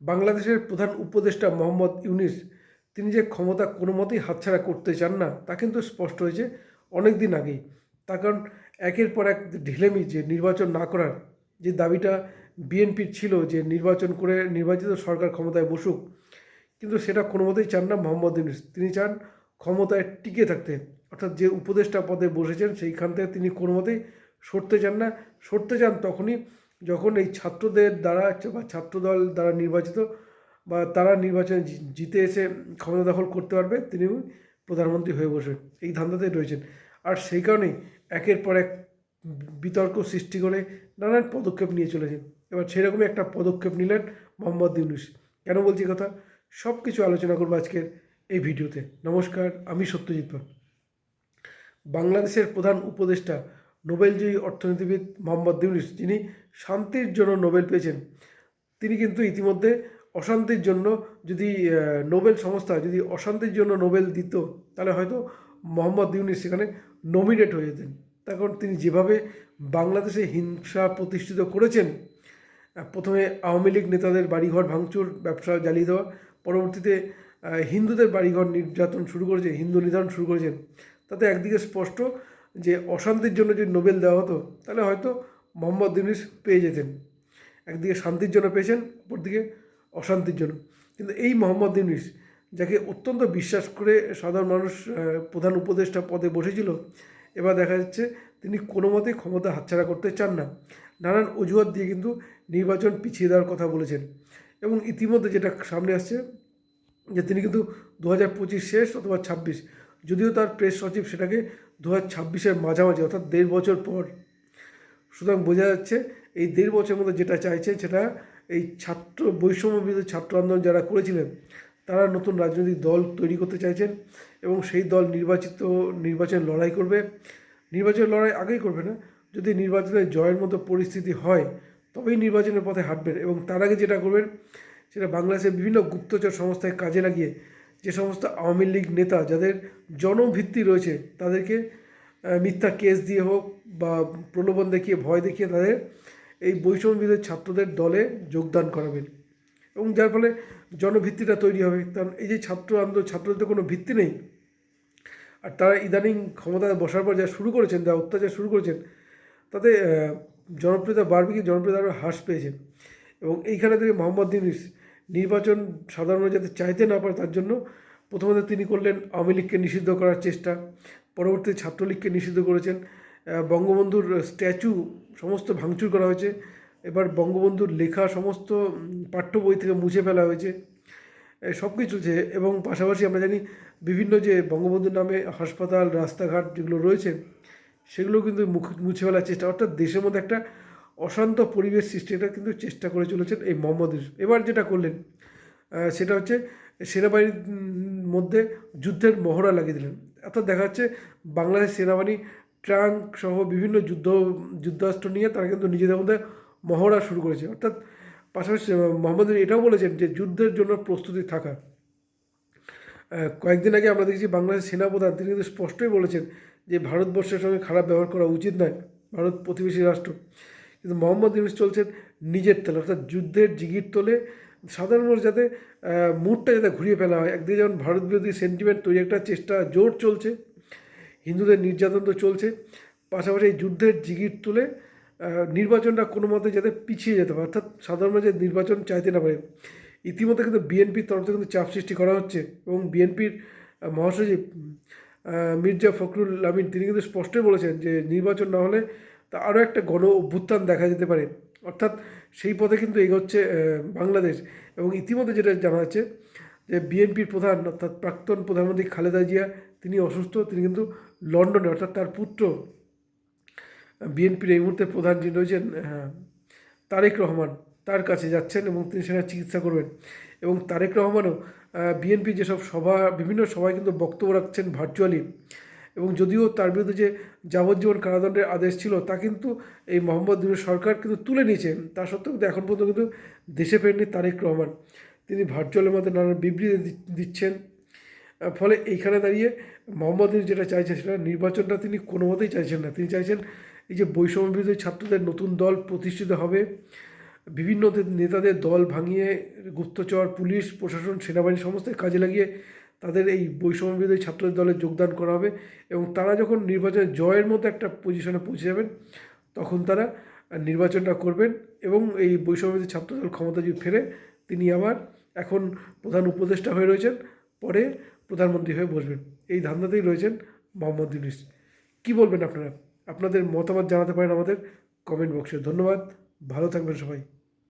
বাংলাদেশের প্রধান উপদেষ্টা মোহাম্মদ ইউনিস, তিনি যে ক্ষমতা কোনো মতেই হাতছাড়া করতে চান না, তা কিন্তু স্পষ্ট হয়েছে অনেক দিন আগেই। তার কারণ একের পর এক ঢিলেমি যে নির্বাচন না করার যে দাবিটা বিএনপির ছিল যে নির্বাচন করে নির্বাচিত সরকার ক্ষমতায় বসুক, কিন্তু সেটা কোনো মতেই চান না মোহাম্মদ ইউনিস। তিনি চান ক্ষমতায় টিকে থাকতে। অর্থাৎ যে উপদেষ্টা পদে বসেছেন সেইখান থেকে তিনি কোনো মতেই সরতে চান না। সরতে চান তখনই যখন এই ছাত্রদের দ্বারা বা ছাত্রদল দ্বারা নির্বাচিত, বা তারা নির্বাচনে জিতে এসে ক্ষমতা দখল করতে পারবে তিনি প্রধানমন্ত্রী হয়ে বসবেন। এই ধান্দাতেই রয়েছেন। আর সেই কারণেই একের পর এক বিতর্ক সৃষ্টি করে নানান পদক্ষেপ নিয়ে চলেছেন। এবার সেরকমই একটা পদক্ষেপ নিলেন মোহাম্মদ ইউনুস। কেন বলছি কথা? সব কিছু আলোচনা করব আজকের এই ভিডিওতে। নমস্কার, আমি সত্যজিৎ পাল। বাংলাদেশের প্রধান উপদেষ্টা নোবেলজয়ী অর্থনীতিবিদ মোহাম্মদ ইউনুস, যিনি শান্তির জন্য নোবেল পেয়েছেন। তিনি কিন্তু ইতিমধ্যে অশান্তির জন্য যদি নোবেল সংস্থা যদি অশান্তির জন্য নোবেল দিত, তাহলে হয়তো মোহাম্মদ ইউনুস সেখানে নমিনেট হয়ে যেতেন। তখন তিনি যেভাবে বাংলাদেশে হিংসা প্রতিষ্ঠিত করেছেন প্রথমে আওয়ামী লীগ নেতাদের বাড়িঘর ভাঙচুর, ব্যবসা জ্বালিয়ে দেওয়া, পরবর্তীতে হিন্দুদের বাড়িঘর নির্যাতন শুরু করেছে, হিন্দু নিধন শুরু করেছেন। তাতে একদিকে স্পষ্ট যে অশান্তির জন্য যদি নোবেল দেওয়া হতো, তাহলে হয়তো মোহাম্মদ ইউনুস পেয়ে যেতেন। একদিকে শান্তির জন্য পেয়েছেন, অপরদিকে অশান্তির জন্য। কিন্তু এই মোহাম্মদ ইউনুস, যাকে অত্যন্ত বিশ্বাস করে সাধারণ মানুষ প্রধান উপদেষ্টা পদে বসেছিল, এবার দেখা যাচ্ছে তিনি কোনো মতেই ক্ষমতা হাতছাড়া করতে চান না। নানান অজুহাত দিয়ে কিন্তু নির্বাচন পিছিয়ে দেওয়ার কথা বলেছেন। এবং ইতিমধ্যে যেটা সামনে আসছে, যে তিনি কিন্তু দু হাজার পঁচিশ শেষ অথবা ছাব্বিশ, যদিও তার প্রেস সচিব সেটাকে দু হাজার ছাব্বিশের মাঝামাঝি, অর্থাৎ দেড় বছর পর। সুতরাং বোঝা যাচ্ছে, এই দেড় বছরের মধ্যে যেটা চাইছে সেটা এই ছাত্র বৈষম্য বিরোধী ছাত্র আন্দোলন যারা করেছিলেন, তারা নতুন রাজনৈতিক দল তৈরি করতে চাইছেন এবং সেই দল নির্বাচিত নির্বাচনে লড়াই করবে। নির্বাচনের লড়াই আগেই করবে না। যদি নির্বাচনে জয়ের মতো পরিস্থিতি হয়, তবেই নির্বাচনের পথে হাঁটবেন এবং তার আগে যেটা করবেন, সেটা বাংলাদেশের বিভিন্ন গুপ্তচর সংস্থায় কাজে লাগিয়ে যে সমস্ত আওয়ামী লীগ নেতা যাদের জনভিত্তি রয়েছে, তাদেরকে মিথ্যা কেস দিয়ে হোক বা প্রলোভন দেখিয়ে, ভয় দেখিয়ে তাদের এই বৈষম্য বিরোধী ছাত্রদের দলে যোগদান করাবেন। এবং যার ফলে জনভিত্তিটা তৈরি হবে। কারণ এই যে ছাত্র আন্দোলন, ছাত্রদের কোনো ভিত্তি নেই। আর তারা ইদানিং ক্ষমতায় বসার পর যা শুরু করেছেন, যা অত্যাচার শুরু করেছেন, তাতে জনপ্রিয়তা বাড়বে কি? জনপ্রিয়তা আরও হ্রাস পেয়েছে। এবং এইখানে থেকে মোহাম্মদ ইউনুস নির্বাচন সাধারণ যাতে চাইতে না পারে তার জন্য প্রথমত তিনি করলেন আওয়ামী লীগকে নিষিদ্ধ করার চেষ্টা। পরবর্তীতে ছাত্রলীগকে নিষিদ্ধ করেছেন। বঙ্গবন্ধুর স্ট্যাচু সমস্ত ভাঙচুর করা হয়েছে। এবার বঙ্গবন্ধুর লেখা সমস্ত পাঠ্য বই থেকে মুছে ফেলা হয়েছে। সব কিছু যে এবং পাশাপাশি আমরা জানি বিভিন্ন যে বঙ্গবন্ধুর নামে হাসপাতাল, রাস্তাঘাট যেগুলো রয়েছে, সেগুলো কিন্তু মুছে ফেলার চেষ্টা। অর্থাৎ দেশের মধ্যে একটা অশান্ত পরিবেশ সৃষ্টিটা কিন্তু চেষ্টা করে চলেছেন এই মোহাম্মদ ইউসুফ। এবার যেটা করলেন সেটা হচ্ছে সেনাবাহিনীর মধ্যে যুদ্ধের মহড়া লাগিয়ে দিলেন। অর্থাৎ দেখা যাচ্ছে বাংলাদেশ সেনাবাহিনী ট্রাঙ্ক সহ বিভিন্ন যুদ্ধ, যুদ্ধাস্ত্র নিয়ে তারা কিন্তু নিজেদের মধ্যে মহড়া শুরু করেছে। অর্থাৎ পাশাপাশি মোহাম্মদ এটাও বলেছেন যে যুদ্ধের জন্য প্রস্তুতি থাকা। কয়েকদিন আগে আমরা দেখেছি বাংলাদেশ সেনাপ্রধান, তিনি কিন্তু স্পষ্টই বলেছেন যে ভারতবর্ষের সঙ্গে খারাপ ব্যবহার করা উচিত নয়, ভারত প্রতিবেশী রাষ্ট্র। কিন্তু মোহাম্মদ ইউনুস চলছেন নিজের তলে, অর্থাৎ যুদ্ধের জিগির তোলে। সাধারণ মানুষ যাতে মুডটা যাতে ঘুরিয়ে ফেলা হয়। একদিকে যেমন ভারত বিরোধী সেন্টিমেন্ট তৈরি একটা চেষ্টা জোর চলছে, হিন্দুদের নির্যাতন তো চলছে, পাশাপাশি যুদ্ধের জিগির তুলে নির্বাচনটা কোনো মতে যাতে পিছিয়ে যেতে পারে, অর্থাৎ সাধারণ মানুষের নির্বাচন চাইতে না পারে। ইতিমধ্যে কিন্তু বিএনপির তরফ থেকে কিন্তু চাপ সৃষ্টি করা হচ্ছে এবং বিএনপির মহাসচিব মির্জা ফখরুল আমিন, তিনি কিন্তু স্পষ্টই বলেছেন যে নির্বাচন না হলে তা আরও একটা গণ অভ্যুত্থান দেখা যেতে পারে। অর্থাৎ সেই পথে কিন্তু এগোচ্ছে বাংলাদেশ। এবং ইতিমধ্যে যেটা জানা যাচ্ছে যে বিএনপির প্রধান, অর্থাৎ প্রাক্তন প্রধানমন্ত্রী খালেদা জিয়া, তিনি অসুস্থ, তিনি কিন্তু লন্ডনে, অর্থাৎ তার পুত্র, বিএনপির এই মুহূর্তে প্রধান যিনি রয়েছেন তারেক রহমান, তার কাছে যাচ্ছেন এবং তিনি সেখানে চিকিৎসা করবেন। এবং তারেক রহমানও বিএনপি যেসব সভা, বিভিন্ন সভায় কিন্তু বক্তব্য রাখছেন ভার্চুয়ালি এবং যদিও তার বিরুদ্ধে যে যাবজ্জীবন কারাদণ্ডের আদেশ ছিল, তা কিন্তু এই মোহাম্মদ ইউনুস সরকার কিন্তু তুলে নিয়েছে তা সত্ত্বেও কিন্তু এখন পর্যন্ত কিন্তু দেশে ফেরেননি তারেক রহমান। তিনি ভার্চুয়ালের মধ্যে নানান বিবৃতি দিচ্ছেন। ফলে এইখানে দাঁড়িয়ে মোহাম্মদ ইউনুস যেটা চাইছেন সেটা নির্বাচনটা তিনি কোনো মতেই চাইছেন না। তিনি চাইছেন এই যে বৈষম্য বিরোধী ছাত্রদের নতুন দল প্রতিষ্ঠিত হবে। বিভিন্ন নেতাদের দল ভাঙিয়ে গুপ্তচর, পুলিশ, প্রশাসন, সেনাবাহিনী সমস্ত কাজে লাগিয়ে তাদের এই বৈষম্য বিরোধী ছাত্রদের দলে যোগদান করা হবে এবং তারা যখন নির্বাচনে জয়ের মতো একটা পজিশনে পৌঁছে যাবেন, তখন তারা নির্বাচনটা করবেন এবং এই বৈষম্য বিরোধী ছাত্রদল ক্ষমতা যদি ফেরে, তিনি আবার এখন প্রধান উপদেষ্টা হয়ে রয়েছেন, পরে প্রধানমন্ত্রী হয়ে বসবেন। এই ধান্দাতেই রয়েছেন মোহাম্মদ ইউনিস। কী বলবেন আপনারা? আপনাদের মতামত জানাতে পারেন আমাদের কমেন্ট বক্সে ধন্যবাদ। ভালো থাকবেন সবাই।